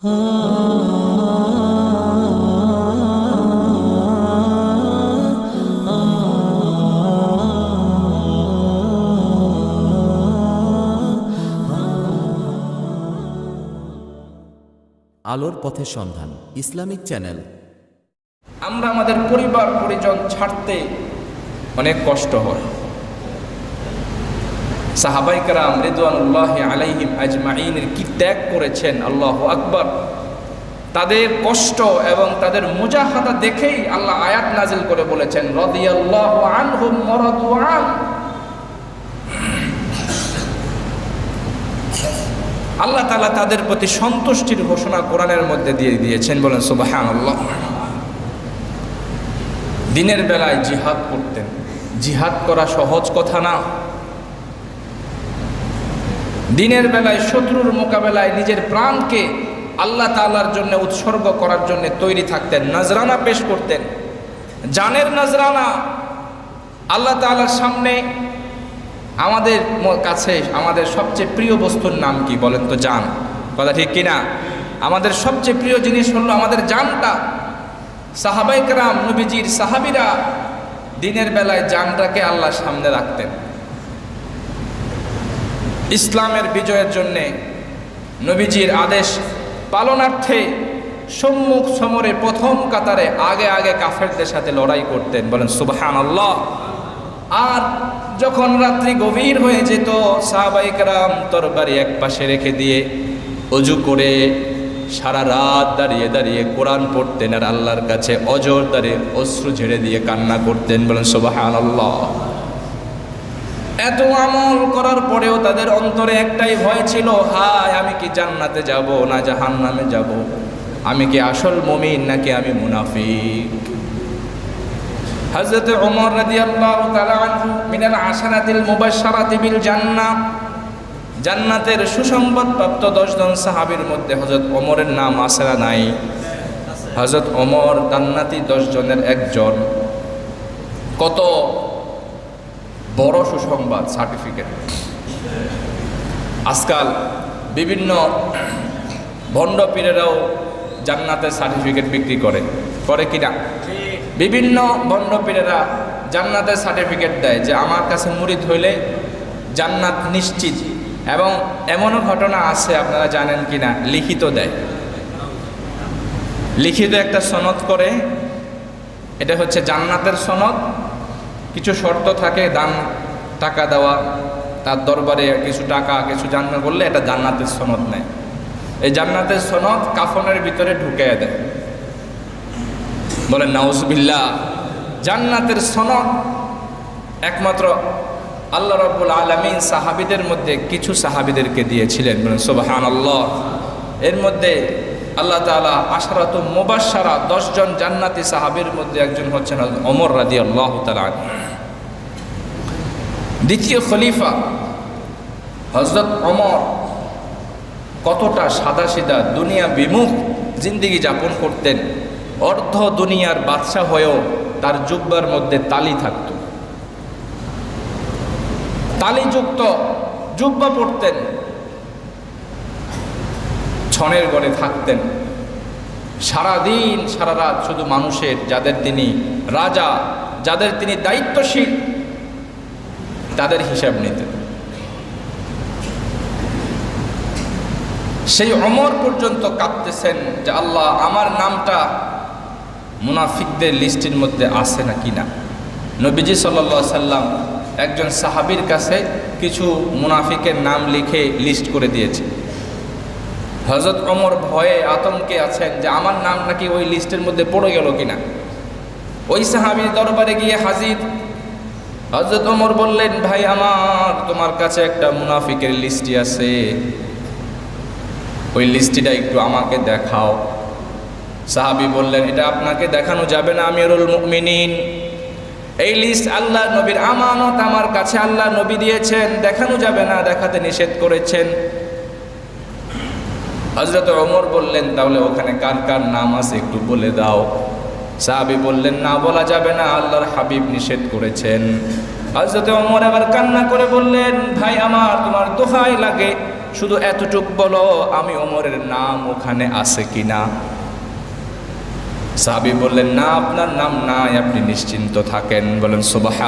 আলোর পথের সন্ধান ইসলামিক চ্যানেল। আমরা আমাদের পরিবার পরিজন ছাড়তে অনেক কষ্ট হয়। সাহাবাইকারাম রেদওয়ানুল্লাহ আলাইহিম আজমাইনের কি ত্যাগ করেছেন? আল্লাহ আকবর। তাদের কষ্ট এবং তাদের মুজাহাদা দেখেই আল্লাহ আয়াত নাজিল করে বলেছেন আল্লাহ তাআলা তাদের প্রতি সন্তুষ্টির ঘোষণা কোরআনের মধ্যে দিয়ে দিয়েছেন, বলেন সুবহানাল্লাহ। দিনের বেলায় জিহাদ করতেন। জিহাদ করা সহজ কথা না। দিনের বেলায় শত্রুর মোকাবেলায় নিজের প্রাণকে আল্লাহ তালার জন্য উৎসর্গ করার জন্য তৈরি থাকতেন, নজরানা পেশ করতেন। জানের নজরানা আল্লাহ তাআলার সামনে আমাদের কাছে, আমাদের সবচেয়ে প্রিয় বস্তুর নাম কি বলেন তো জান? কথা ঠিক কিনা? আমাদের সবচেয়ে প্রিয় জিনিস হলো আমাদের জানটা। সাহাবাইকরাম নবীজির সাহাবিরা দিনের বেলায় জানটাকে আল্লাহ সামনে রাখতেন। ইসলামের বিজয়ের জন্যে নবীজির আদেশ পালনার্থে সম্মুখ সমরে প্রথম কাতারে আগে আগে কাফেরদের সাথে লড়াই করতেন। বলেন সুবহান আল্লাহ আর যখন রাত্রি গভীর হয়ে যেত সাহাবাইকরাম তরবারি এক পাশে রেখে দিয়ে অজু করে সারা রাত দাঁড়িয়ে দাঁড়িয়ে কোরআন পড়তেন আর আল্লাহর কাছে অজর দাঁড়িয়ে অশ্রু ঝেড়ে দিয়ে কান্না করতেন। বলেন সুবাহান আল্লাহ এত আমল করার পরেও তাদের অন্তরে একটাই ভয় ছিল, হায়, আমি কি জান্নাতে যাব না জাহান্নামে যাব? আমি কি আসল মমিন নাকি আমি মুনাফিক? হযরত ওমর তাআলা আনহু মিনাল আশারাতিল মুবাশশারাতি বিল জান্নাহ জান্নাতের সুসংবাদ প্রাপ্ত দশজন সাহাবীর মধ্যে হযরত ওমরের নাম আসরা নাই। হযরত ওমর জান্নাতি দশজনের একজন। কত বড় সুসংবাদ সার্টিফিকেট আজকাল বিভিন্ন ভণ্ড পীরেরাও জান্নাতের সার্টিফিকেট বিক্রি করে। করে কিনা? বিভিন্ন ভণ্ড পীরেরা জান্নাতের সার্টিফিকেট দেয় যে, আমার কাছে মুরিদ হইলে জান্নাত নিশ্চিত। এবং এমনও ঘটনা আছে, আপনারা জানেন কিনা? লিখিত দেয়। লিখিত একটা সনদ করে, এটা হচ্ছে জান্নাতের সনদ। কিছু শর্ত থাকে, দান, টাকা দেওয়া, তার দরবারে কিছু টাকা, কিছু জান্নাত করলে এটা জান্নাতের সনদ নেয়। এই জান্নাতের সনদ কাফনের ভিতরে ঢুকিয়ে দেয়। বলেন নাউজবিল্লা জান্নাতের সনদ একমাত্র আল্লাহ রব্বুল আলমিন সাহাবিদের মধ্যে কিছু সাহাবিদেরকে দিয়েছিলেন। বলেন সোবাহান আল্লাহ এর মধ্যে আল্লাহ তালা আশারাত মুবাসারা দশজন জান্নাতি সাহাবির মধ্যে একজন হচ্ছেন ওমর রাদি আল্লাহ দ্বিতীয় খলিফা হজরত অমর কতটা সাদাসিধা দুনিয়া বিমুখ জিন্দিগি যাপন করতেন, অর্ধ দুনিয়ার বাদশাহ হয়েও তার জুব্বার মধ্যে তালি থাকত। তালিযুক্ত জুব্বা পড়তেন ছনের গড়ে থাকতেন। সারাদিন সারা রাত শুধু মানুষের, যাদের তিনি রাজা, যাদের তিনি দায়িত্বশীল, তাদের হিসাব নিতেন। সেই অমর পর্যন্ত কাঁদতেছেন যে আল্লাহ, আমার নামটা মুনাফিকদের লিস্টের মধ্যে আছে না? কিনা নবীজি সাল্লা সাল্লাম একজন সাহাবির কাছে কিছু মুনাফিকের নাম লিখে লিস্ট করে দিয়েছে হজরত অমর ভয়ে আতঙ্কে আছেন যে আমার নাম নাকি ওই লিস্টের মধ্যে পড়ে গেল কিনা। ওই সাহাবির দরবারে গিয়ে হাজির। হজরত অমর বললেন, ভাই আমার, তোমার কাছে একটা মুনাফিকের লিস্টি আছে। ওই লিস্টিটা একটু আমাকে দেখাও। সাহাবি বললেন, এটা আপনাকে দেখানো যাবে না, আমিরুল মুমিনিন। এই লিস্ট আল্লাহ নবীর আমানত আমার কাছে আল্লাহ নবী দিয়েছেন, দেখানো যাবে না, দেখাতে নিষেধ করেছেন। হজরত ওমর বললেন, তাহলে ওখানে কার কার নাম আছে একটু বলে দাও। সাহাবি বললেন, না বলা যাবে না, আল্লাহর হাবিব নিষেধ করেছেন। হজরত ওমর আবার কান্না করে বললেন, ভাই আমার, তোমার দোহাই লাগে, শুধু এতটুক বলো, আমি ওমরের নাম ওখানে আছে কিনা? সাহাবি বললেন, না, আপনার নাম নাই, আপনি নিশ্চিন্ত থাকেন। বলেন সুবাহ